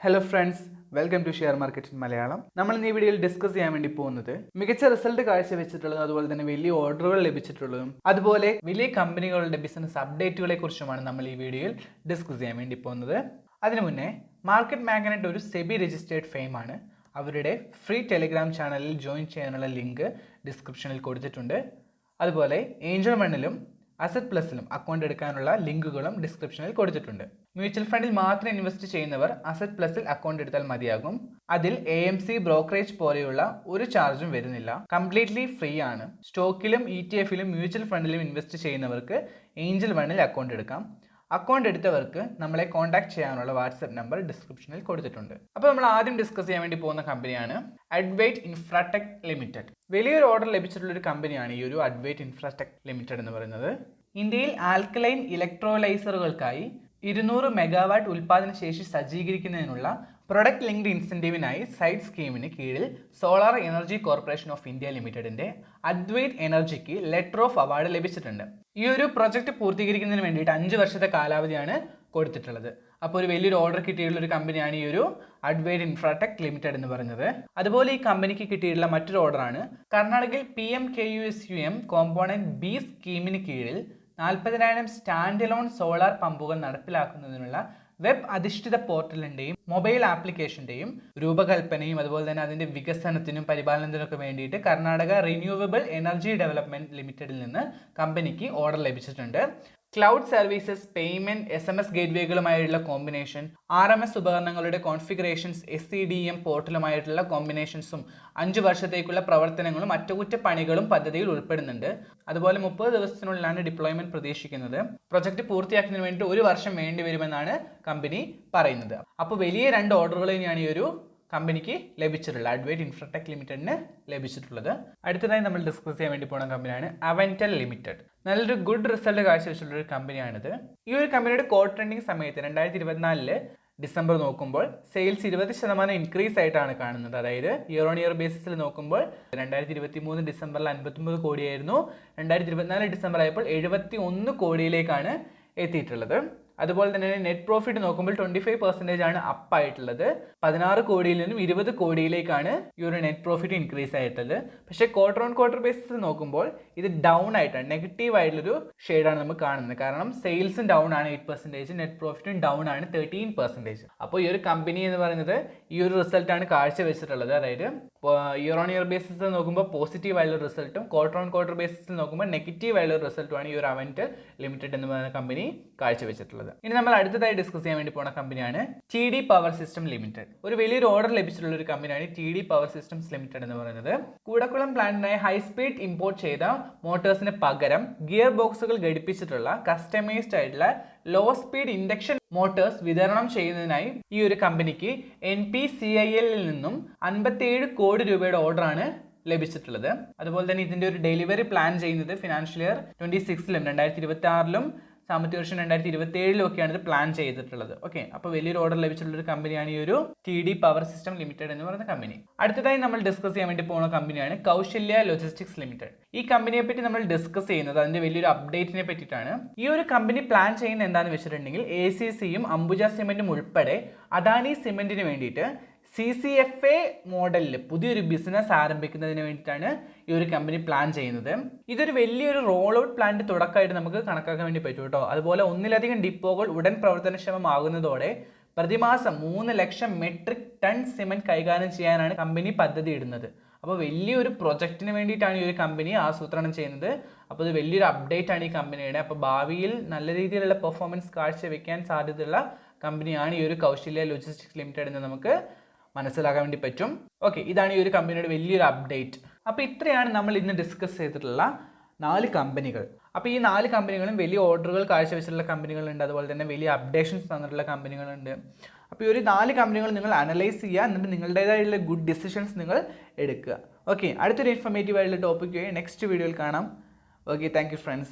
Hello friends welcome to share market in Malayalam നമ്മൾ ഈ വീഡിയോയിൽ ഡിസ്കസ് ചെയ്യാൻ വേണ്ടി പോകുന്നത് മികച്ച റിസൾട്ട് കാഴ്ചവെച്ചിട്ടുള്ളതും അതുപോലെ തന്നെ വലിയ ഓർഡറുകൾ ലഭിച്ചിട്ടുള്ളതും അതുപോലെ വലിയ കമ്പനികളുടെ ബിസിനസ് അപ്ഡേറ്റുകളെ കുറിച്ചുമാണ് നമ്മൾ ഈ വീഡിയോയിൽ ഡിസ്കസ് ചെയ്യാൻ വേണ്ടി പോകുന്നത്. അതിനു മുന്നേ മാർക്കറ്റ് മാഗ്നറ്റ് ഒരു സെബി രജിസ്റ്റേർഡ് ഫെയിം ആണ്. അവരുടെ ഫ്രീ ടെലിഗ്രാം ചാനലിൽ ജോയിൻ ചെയ്യാനുള്ള ലിങ്ക് ഡിസ്ക്രിപ്ഷനിൽ കൊടുത്തിട്ടുണ്ട്. അതുപോലെ ഏഞ്ചൽ മണ്ണിലും അസറ്റ് പ്ലസിലും അക്കൗണ്ട് എടുക്കാനുള്ള ലിങ്കുകളും ഡിസ്ക്രിപ്ഷനിൽ കൊടുത്തിട്ടുണ്ട്. മ്യൂച്വൽ ഫണ്ടിൽ മാത്രം ഇൻവെസ്റ്റ് ചെയ്യുന്നവർ അസറ്റ് പ്ലസിൽ അക്കൗണ്ട് എടുത്താൽ മതിയാകും. അതിൽ എ എം സി ബ്രോക്കറേജ് പോലെയുള്ള ഒരു ചാർജും വരുന്നില്ല. കംപ്ലീറ്റ്ലി ഫ്രീ ആണ്. സ്റ്റോക്കിലും ഇ ടി എഫിലും മ്യൂച്വൽ ഫണ്ടിലും ഇൻവെസ്റ്റ് ചെയ്യുന്നവർക്ക് ഏഞ്ചൽ വണ്ണിൽ അക്കൗണ്ട് എടുക്കാം. അക്കൗണ്ട് എടുത്തവർക്ക് നമ്മളെ കോൺടാക്ട് ചെയ്യാനുള്ള വാട്സപ്പ് നമ്പർ ഡിസ്ക്രിപ്ഷനിൽ കൊടുത്തിട്ടുണ്ട്. അപ്പോൾ നമ്മൾ ആദ്യം ഡിസ്കസ് ചെയ്യാൻ വേണ്ടി പോകുന്ന കമ്പനിയാണ് അഡ്വൈറ്റ് ഇൻഫ്രാടെക് ലിമിറ്റഡ് വലിയൊരു ഓർഡർ ലഭിച്ചിട്ടുള്ള ഒരു കമ്പനിയാണ് ഈ ഒരു അഡ്വൈറ്റ് ഇൻഫ്രാടെക് ലിമിറ്റഡ് എന്ന് പറയുന്നത്. ഇന്ത്യയിൽ ആൽക്കലൈൻ ഇലക്ട്രോലൈസറുകൾക്കായി ഇരുന്നൂറ് മെഗാവാട്ട് ഉൽപ്പാദന ശേഷി സജ്ജീകരിക്കുന്നതിനുള്ള പ്രൊഡക്റ്റ് ലിങ്ക്ഡ് ഇൻസെന്റീവിനായി സൈഡ് സ്കീമിന് കീഴിൽ solar energy corporation of India ലിമിറ്റഡിന്റെ അദ്വൈത് എനർജിക്ക് ലെറ്റർ ഓഫ് അവാർഡ് ലഭിച്ചിട്ടുണ്ട്. ഈ ഒരു പ്രൊജക്റ്റ് പൂർത്തീകരിക്കുന്നതിന് വേണ്ടിയിട്ട് അഞ്ച് വർഷത്തെ കാലാവധിയാണ് കൊടുത്തിട്ടുള്ളത്. അപ്പോൾ ഒരു വലിയൊരു ഓർഡർ കിട്ടിയിട്ടുള്ള ഒരു കമ്പനിയാണ് ഈ ഒരു അഡ്വൈഡ് ഇൻഫ്രാടെക് ലിമിറ്റഡ് എന്ന് പറഞ്ഞത് അതുപോലെ ഈ കമ്പനിക്ക് കിട്ടിയിട്ടുള്ള മറ്റൊരു ഓർഡറാണ് കർണാടകയിൽ P M K U S U M component B സ്കീമിന് കീഴിൽ നാൽപ്പതിനായിരം സ്റ്റാൻഡ് അലോൺ സോളാർ പമ്പുകൾ നടപ്പിലാക്കുന്നതിനുള്ള വെബ് അധിഷ്ഠിത പോർട്ടലിന്റെയും മൊബൈൽ ആപ്ലിക്കേഷന്റെയും രൂപകൽപ്പനയും അതുപോലെ തന്നെ അതിന്റെ വികസനത്തിനും പരിപാലനത്തിനൊക്കെ വേണ്ടിയിട്ട് കർണാടക റിന്യൂവബിൾ എനർജി ഡെവലപ്മെന്റ് ലിമിറ്റഡിൽ നിന്ന് കമ്പനിക്ക് ഓർഡർ ലഭിച്ചിട്ടുണ്ട്. Cloud services payment S M S ഗേറ്റ്വേകളുമായുള്ള combination R M S ഉപകരണങ്ങളുടെ configurations S C D M പോർട്ടലുമായിട്ടുള്ള കോമ്പിനേഷൻസും അഞ്ച് വർഷത്തേക്കുള്ള പ്രവർത്തനങ്ങളും അറ്റകുറ്റപ്പണികളും പദ്ധതിയിൽ ഉൾപ്പെടുന്നുണ്ട്. അതുപോലെ മുപ്പത് ദിവസത്തിനുള്ളിലാണ് ഡിപ്ലോയ്മെന്റ് പ്രതീക്ഷിക്കുന്നത്. പ്രൊജക്ട് പൂർത്തിയാക്കുന്നതിന് വേണ്ടി ഒരു വർഷം വേണ്ടിവരുമെന്നാണ് കമ്പനി പറയുന്നത്. അപ്പോൾ വലിയ രണ്ട് ഓർഡറുകൾ തന്നെയാണ് ഈ ഒരു കമ്പനിക്ക് ലഭിച്ചിട്ടുള്ളത് അഡ്വൈറ്റ് ഇൻഫ്രടെക് ലിമിറ്റഡിന് ലഭിച്ചിട്ടുള്ളത്. അടുത്തതായി നമ്മൾ ഡിസ്കസ് ചെയ്യാൻ വേണ്ടി പോകുന്ന കമ്പനിയാണ് അവന്റൽ ലിമിറ്റഡ് നല്ലൊരു ഗുഡ് റിസൾട്ട് കാഴ്ചവെച്ചിട്ടുള്ള ഒരു കമ്പനിയാണിത്. ഈ ഒരു കമ്പനിയുടെ കോട്ട് ട്രെൻഡിങ് സമയത്ത് രണ്ടായിരത്തി ഇരുപത്തിനാലിൽ ഡിസംബർ നോക്കുമ്പോൾ സെയിൽസ് ഇരുപത് ശതമാനം ഇൻക്രീസ് ആയിട്ടാണ് കാണുന്നത്. അതായത് ഇയർ ഓൺ ഇയർ ബേസിസിൽ നോക്കുമ്പോൾ രണ്ടായിരത്തി ഇരുപത്തി മൂന്ന് ഡിസംബറിൽ അൻപത്തൊമ്പത് കോടിയായിരുന്നു. രണ്ടായിരത്തി ഇരുപത്തിനാല് ഡിസംബർ ആയപ്പോൾ എഴുപത്തി ഒന്ന് കോടിയിലേക്കാണ് എത്തിയിട്ടുള്ളത്. അതുപോലെ തന്നെ നെറ്റ് പ്രോഫിറ്റ് നോക്കുമ്പോൾ ട്വന്റി ഫൈവ് പെർസെന്റേജ് ആണ് അപ്പ് ആയിട്ടുള്ളത്. പതിനാറ് കോടിയിൽ നിന്നും ഇരുപത് കോടിയിലേക്കാണ് ഈ ഒരു നെറ്റ് പ്രോഫിറ്റ് ഇൻക്രീസ് ആയിട്ടുള്ളത്. പക്ഷേ ക്വാർട്ടർ ഓൺ ക്വാർട്ടർ ബേസിസ് നോക്കുമ്പോൾ ഇത് ഡൗൺ ആയിട്ടാണ് നെഗറ്റീവ് ആയിട്ടുള്ളൊരു ഷെയ്ഡാണ് നമുക്ക് കാണുന്നത്. കാരണം സെയിൽസും ഡൗൺ ആണ് എയ്റ്റ് പെർസെന്റേജ് നെറ്റ് പ്രോഫിറ്റും ഡൗൺ ആണ് തേർട്ടീൻ പെർസെന്റേജ് അപ്പോൾ ഈ ഒരു കമ്പനി എന്ന് പറയുന്നത് ഈ ഒരു റിസൾട്ടാണ് കാഴ്ചവെച്ചിട്ടുള്ളത്. അതായത് ഇയർ ഓൺ ഇയർ ബേസിസ് നോക്കുമ്പോൾ പോസിറ്റീവ് ആയുള്ള റിസൾട്ടും ക്വാർട്ടർ ഓൺ ക്വാർട്ടർ ബേസിസ് നോക്കുമ്പോൾ നെഗറ്റീവ് ആയുള്ള റിസൾട്ടുമാണ് ഈ ഒരു അവന്റ് ലിമിറ്റഡ് എന്ന് പറയുന്ന കമ്പനി കാഴ്ചവെച്ചിട്ടുള്ളത്. ഇനി നമ്മൾ അടുത്തതായി ഡിസ്കസ് ചെയ്യാൻ വേണ്ടി പോണ കമ്പനിയാണ് T D power system limited ഒരു വലിയൊരു ഓർഡർ ലഭിച്ചിട്ടുള്ള ഒരു കമ്പനിയാണ് T D power systems limited എന്ന് പറയുന്നത്. കൂടക്കുളം പ്ലാന്റിനായി ഹൈ സ്പീഡ് ഇമ്പോർട്ട് ചെയ്ത മോട്ടോഴ്സിന് പകരം ഗിയർ ബോക്സുകൾ ഘടിപ്പിച്ചിട്ടുള്ള കസ്റ്റമൈസ്ഡ് ആയിട്ടുള്ള ലോ സ്പീഡ് ഇൻഡക്ഷൻ മോട്ടോഴ്സ് വിതരണം ചെയ്യുന്നതിനായി ഈ ഒരു കമ്പനിക്ക് എൻ പി സി ഐ എല്ലിൽ നിന്നും അൻപത്തിയേഴ് കോടി രൂപയുടെ ഓർഡറാണ് ലഭിച്ചിട്ടുള്ളത്. അതുപോലെ തന്നെ ഇതിന്റെ ഒരു ഡെലിവറി പ്ലാൻ ചെയ്യുന്നത് ഫിനാൻഷ്യൽ ഇയർ ട്വന്റി സിക്സിലും രണ്ടായിരത്തി ഇരുപത്തി ആറിലും സാമ്പത്തിക വർഷം രണ്ടായിരത്തി ഇരുപത്തി ഏഴിലും ഒക്കെയാണ് ഇത് പ്ലാൻ ചെയ്തിട്ടുള്ളത്. ഓക്കെ അപ്പോൾ വലിയൊരു ഓർഡർ ലഭിച്ചിട്ടുള്ള ഒരു കമ്പനിയാണ് ഈ ഒരു T D power system limited എന്ന് പറയുന്ന കമ്പനി അടുത്തതായി നമ്മൾ ഡിസ്കസ് ചെയ്യാൻ വേണ്ടി പോകുന്ന കമ്പനിയാണ് കൗശല്യ ലോജിസ്റ്റിക്സ് ലിമിറ്റഡ് ഈ കമ്പനിയെ പറ്റി നമ്മൾ ഡിസ്കസ് ചെയ്യുന്നത് അതിന്റെ വലിയൊരു അപ്ഡേറ്റിനെ പറ്റിയിട്ടാണ്. ഈ ഒരു കമ്പനി പ്ലാൻ ചെയ്യുന്ന എന്താണെന്ന് വെച്ചിട്ടുണ്ടെങ്കിൽ എ സി സിയും അംബുജ സിമെന്റും ഉൾപ്പെടെ അദാനി സിമെന്റിന് വേണ്ടിയിട്ട് സി സി എഫ് എ മോഡലിൽ പുതിയൊരു ബിസിനസ് ആരംഭിക്കുന്നതിന് വേണ്ടിയിട്ടാണ് ഈ ഒരു കമ്പനി പ്ലാൻ ചെയ്യുന്നത്. ഇതൊരു വലിയൊരു റോൾ ഔട്ട് പ്ലാന്റ് തുടക്കമായിട്ട് നമുക്ക് കണക്കാക്കാൻ വേണ്ടി പറ്റും കേട്ടോ. അതുപോലെ ഒന്നിലധികം ഡിപ്പോകൾ ഉടൻ പ്രവർത്തനക്ഷമമാകുന്നതോടെ പ്രതിമാസം മൂന്ന് ലക്ഷം മെട്രിക് ടൺ സിമെന്റ് കൈകാര്യം ചെയ്യാനാണ് കമ്പനി പദ്ധതി ഇടുന്നത്. അപ്പോൾ വലിയൊരു പ്രൊജക്റ്റിന് വേണ്ടിയിട്ടാണ് ഈ ഒരു കമ്പനി ആസൂത്രണം ചെയ്യുന്നത്. അപ്പോൾ ഇത് വലിയൊരു അപ്ഡേറ്റ് ആണ് ഈ കമ്പനിയുടെ അപ്പോൾ ഭാവിയിൽ നല്ല രീതിയിലുള്ള പെർഫോമൻസ് കാഴ്ചവെക്കാൻ സാധ്യതയുള്ള കമ്പനിയാണ് ഈ ഒരു കൗശല്യ ലോജിസ്റ്റിക്സ് ലിമിറ്റഡ് എന്ന് നമുക്ക് മനസ്സിലാക്കാൻ വേണ്ടി പറ്റും. ഓക്കെ ഇതാണ് ഈ ഒരു കമ്പനിയുടെ വലിയൊരു അപ്ഡേറ്റ് അപ്പോൾ ഇത്രയാണ് നമ്മൾ ഇന്ന് ഡിസ്കസ് ചെയ്തിട്ടുള്ള നാല് കമ്പനികൾ അപ്പോൾ ഈ നാല് കമ്പനികളും വലിയ ഓർഡറുകൾ കാഴ്ചവെച്ചിട്ടുള്ള കമ്പനികളുണ്ട് അതുപോലെ തന്നെ വലിയ അപ്ഡേഷൻസ് തന്നിട്ടുള്ള കമ്പനികളുണ്ട് അപ്പോൾ ഈ ഒരു നാല് കമ്പനികൾ നിങ്ങൾ അനലൈസ് ചെയ്യുക. എന്നിട്ട് നിങ്ങളുടേതായുള്ള ഗുഡ് ഡിസിഷൻസ് നിങ്ങൾ എടുക്കുക. ഓക്കെ അടുത്തൊരു ഇൻഫർമേറ്റീവ് ആയിട്ടുള്ള ടോപ്പിക്ക് നെക്സ്റ്റ് വീഡിയോയിൽ കാണാം. Okay thank friends